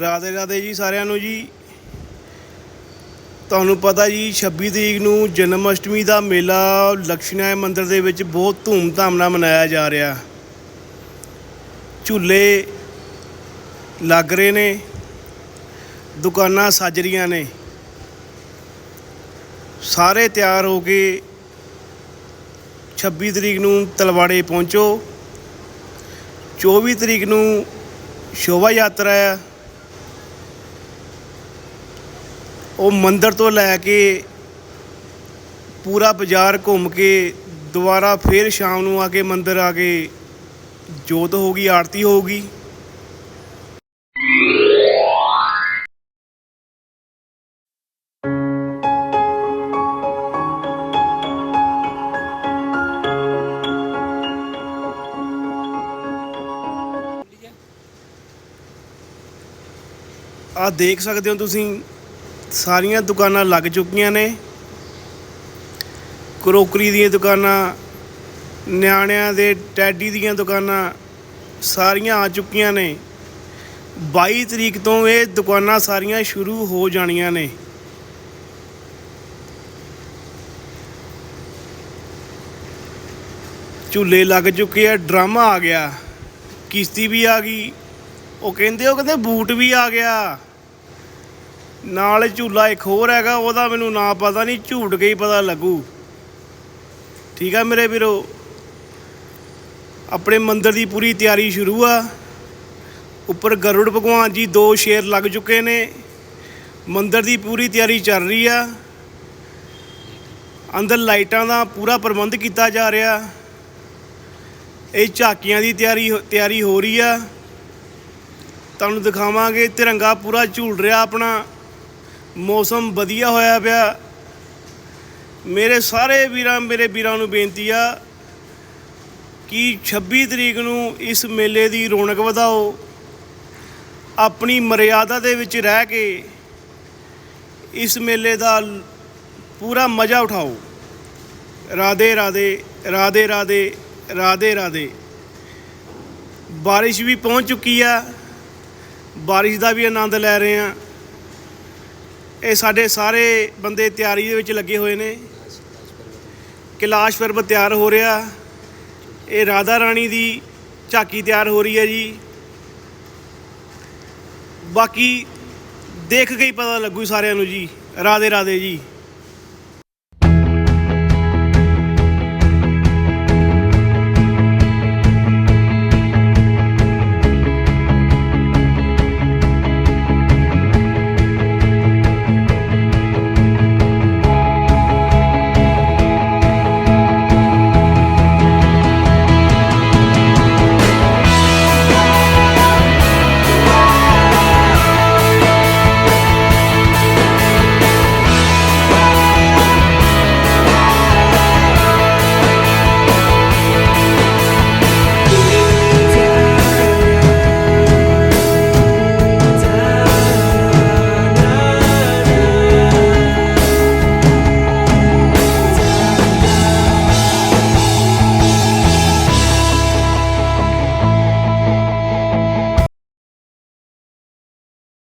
ਰਾਧੇ ਰਾਧੇ ਜੀ ਸਾਰਿਆਂ ਨੂੰ ਜੀ। ਤੁਹਾਨੂੰ ਪਤਾ ਜੀ 26 ਤਰੀਕ ਨੂੰ ਜਨਮ ਅਸ਼ਟਮੀ ਦਾ ਮੇਲਾ ਲక్ష్ਮੀਨਾਰਾਇਣ ਮੰਦਿਰ ਦੇ ਵਿੱਚ ਬਹੁਤ ਧੂਮ-ਧਾਮ ਨਾਲ ਮਨਾਇਆ ਜਾ ਰਿਹਾ। ਝੂਲੇ ਲੱਗ ਰਹੇ ਨੇ, ਦੁਕਾਨਾਂ ਸੱਜ ਰਹੀਆਂ ਨੇ। ਸਾਰੇ ਤਿਆਰ ਹੋ ਕੇ 26 ਤਰੀਕ ਨੂੰ ਤਲਵਾੜੇ ਪਹੁੰਚੋ। 24 ਤਰੀਕ ਨੂੰ ਸ਼ੋਭਾ ਯਾਤਰਾ ਆ। ਉਹ ਮੰਦਿਰ ਤੋਂ ਲੈ ਕੇ ਪੂਰਾ ਬਾਜ਼ਾਰ ਘੁੰਮ ਕੇ ਦੁਬਾਰਾ ਫਿਰ ਸ਼ਾਮ ਨੂੰ ਆ ਕੇ ਮੰਦਿਰ ਆ ਕੇ ਜੋਤ ਹੋਗੀ ਆਰਤੀ ਹੋਊਗੀ। ਆ ਦੇਖ ਸਕਦੇ ਹੋ ਤੁਸੀਂ ਸਾਰੀਆਂ ਦੁਕਾਨਾਂ ਲੱਗ ਚੁੱਕੀਆਂ ਨੇ। ਕਰੋਕਰੀ ਦੀਆਂ ਦੁਕਾਨਾਂ, ਨਿਆਣਿਆਂ ਦੇ ਟੈਡੀ ਦੀਆਂ ਦੁਕਾਨਾਂ ਸਾਰੀਆਂ ਆ ਚੁੱਕੀਆਂ ਨੇ। 22 ਤਰੀਕ ਤੋਂ ਇਹ ਦੁਕਾਨਾਂ ਸਾਰੀਆਂ ਸ਼ੁਰੂ ਹੋ ਜਾਣੀਆਂ ਨੇ। ਝੂਲੇ ਲੱਗ ਚੁੱਕੇ ਆ, ਡਰਾਮਾ ਆ ਗਿਆ। ਕਿਸ਼ਤੀ ਵੀ ਆ ਗਈ। ਉਹ ਕਹਿੰਦੇ ਉਹ ਕਹਿੰਦੇ ਬੂਟ ਵੀ ਆ ਗਿਆ। ਨਾਲ ਝੂਲਾ ਇੱਕ ਹੋਰ ਹੈਗਾ, ਉਹਦਾ ਮੈਨੂੰ ਨਾ ਪਤਾ ਨਹੀਂ ਝੂਟ ਕੇ ਹੀ ਪਤਾ ਲੱਗੂ। ਠੀਕ ਆ ਮੇਰੇ ਵੀਰੋ? ਆਪਣੇ ਮੰਦਰ ਦੀ ਪੂਰੀ ਤਿਆਰੀ ਸ਼ੁਰੂ ਆ। ਉੱਪਰ ਗਰੁੜ ਭਗਵਾਨ ਜੀ ਦੋ ਸ਼ੇਰ ਲੱਗ ਚੁੱਕੇ ਨੇ। ਮੰਦਰ ਦੀ ਪੂਰੀ ਤਿਆਰੀ ਚੱਲ ਰਹੀ ਆ। ਅੰਦਰ ਲਾਈਟਾਂ ਦਾ ਪੂਰਾ ਪ੍ਰਬੰਧ ਕੀਤਾ ਜਾ ਰਿਹਾ। ਇਹ ਝਾਕੀਆਂ ਦੀ ਤਿਆਰੀ ਤਿਆਰੀ ਹੋ ਰਹੀ ਆ। ਤੁਹਾਨੂੰ ਦਿਖਾਵਾਂਗੇ, ਤਿਰੰਗਾ ਪੂਰਾ ਝੂਲ ਰਿਹਾ ਆਪਣਾ। ਮੌਸਮ ਵਧੀਆ ਹੋਇਆ ਪਿਆ। ਮੇਰੇ ਸਾਰੇ ਵੀਰਾਂ, ਮੇਰੇ ਵੀਰਾਂ ਨੂੰ ਬੇਨਤੀ ਆ ਕਿ 26 ਤਰੀਕ ਨੂੰ ਇਸ ਮੇਲੇ ਦੀ ਰੌਣਕ ਵਧਾਓ। ਆਪਣੀ ਮਰਿਆਦਾ ਦੇ ਵਿੱਚ ਰਹਿ ਕੇ ਇਸ ਮੇਲੇ ਦਾ ਪੂਰਾ ਮਜ਼ਾ ਉਠਾਓ। ਰਾਧੇ ਰਾਧੇ ਰਾਧੇ ਰਾਧੇ ਰਾਧੇ ਰਾਧੇ। ਬਾਰਿਸ਼ ਵੀ ਪਹੁੰਚ ਚੁੱਕੀ ਆ। ਬਾਰਿਸ਼ ਦਾ ਵੀ ਆਨੰਦ ਲੈ ਰਹੇ ਆ। ਇਹ ਸਾਡੇ ਸਾਰੇ ਬੰਦੇ ਤਿਆਰੀ ਦੇ ਵਿੱਚ ਲੱਗੇ ਹੋਏ ਨੇ। ਕੈਲਾਸ਼ ਪਰਬਤ ਤਿਆਰ ਹੋ ਰਿਹਾ। ਇਹ ਰਾਧਾ ਰਾਣੀ ਦੀ ਝਾਕੀ ਤਿਆਰ ਹੋ ਰਹੀ ਹੈ ਜੀ। ਬਾਕੀ ਦੇਖ ਕੇ ਹੀ ਪਤਾ ਲੱਗੂ ਸਾਰਿਆਂ ਨੂੰ ਜੀ। ਰਾਧੇ ਰਾਧੇ ਜੀ।